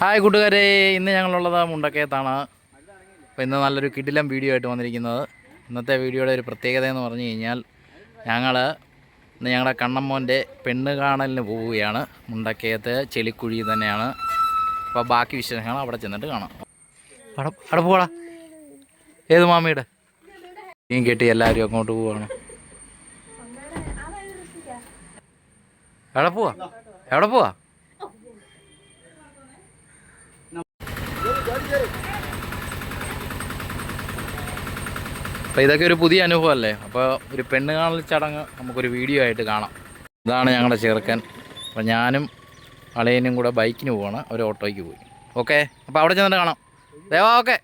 Hi കൂട്ടുകാരെ ഇന്ന് ഞങ്ങളുള്ളത് മുണ്ടക്കയത്താണ്. അപ്പോൾ ഇന്ന് നല്ലൊരു കിടിലം വീഡിയോ ആയിട്ട് വന്നിരിക്കുന്നത്. ഇന്നത്തെ വീഡിയോയുടെ ഒരു പ്രത്യേകത എന്ന് പറഞ്ഞു കഴിഞ്ഞാൽ ഞങ്ങൾ ഇന്ന് ഞങ്ങളുടെ കണ്ണമ്മോന്റെ പെണ്ണ് കാണലിന് പോവുകയാണ്. മുണ്ടക്കയത്ത് ചെളിക്കുഴി തന്നെയാണ്. അപ്പോൾ ബാക്കി വിശേഷങ്ങൾ അവിടെ ചെന്നിട്ട് കാണാം. അവിടെ അവിടെ പോടാ. ഏത് മാമിയുടെ? മീൻ കെട്ടി എല്ലാവരും അങ്ങോട്ട് പോവാണ്. അവിടെ പോവാ. എവിടെ പോവാ? അപ്പോൾ ഇതൊക്കെ ഒരു പുതിയ അനുഭവമല്ലേ അപ്പോൾ ഒരു പെണ്ണ് കാണൽ ചടങ്ങ് നമുക്കൊരു വീഡിയോ ആയിട്ട് കാണാം. ഇതാണ് ഞങ്ങളുടെ ചെറുക്കൻ. അപ്പോൾ ഞാനും അളയനും കൂടെ ബൈക്കിന് പോവാണ്. ഒരു ഓട്ടോയ്ക്ക് പോയി. ഓക്കെ? അപ്പോൾ അവിടെ ചെന്നിട്ട് കാണാം. ദേവാ ഓക്കെ.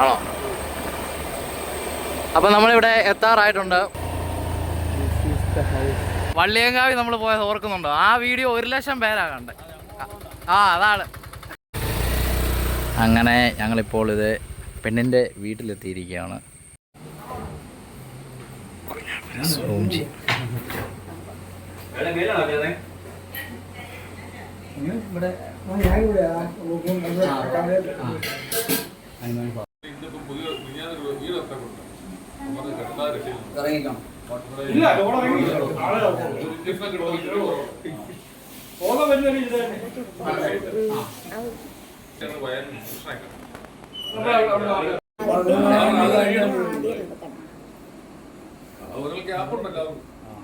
ആണോ? അപ്പൊ നമ്മളിവിടെ എത്താറായിട്ടുണ്ട്. വള്ളിയങ്കാവി നമ്മൾ പോയത് ഓർക്കുന്നുണ്ടോ? ആ വീഡിയോ ഒരു ലക്ഷം പേരാ കണ്ട്. ആ അതാണ്. അങ്ങനെ ഞങ്ങളിപ്പോൾ ഇത് പെണ്ണിന്റെ വീട്ടിലെത്തിയിരിക്കുകയാണ്. സൂം ചെയ്യും.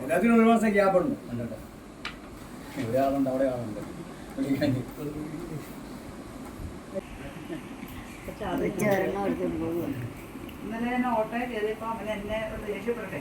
എല്ലാത്തിനും ഒരു മാസം ഗ്യാപ്പ് ഉണ്ട് ഒരാളുണ്ട് ഇവിടെ അവിടെ ആളുണ്ട്. ഇന്നലെ ഓട്ടോയിൽ കയറിയപ്പോ അവൻ എന്നെ ദേഷ്യപ്പെടട്ടെ.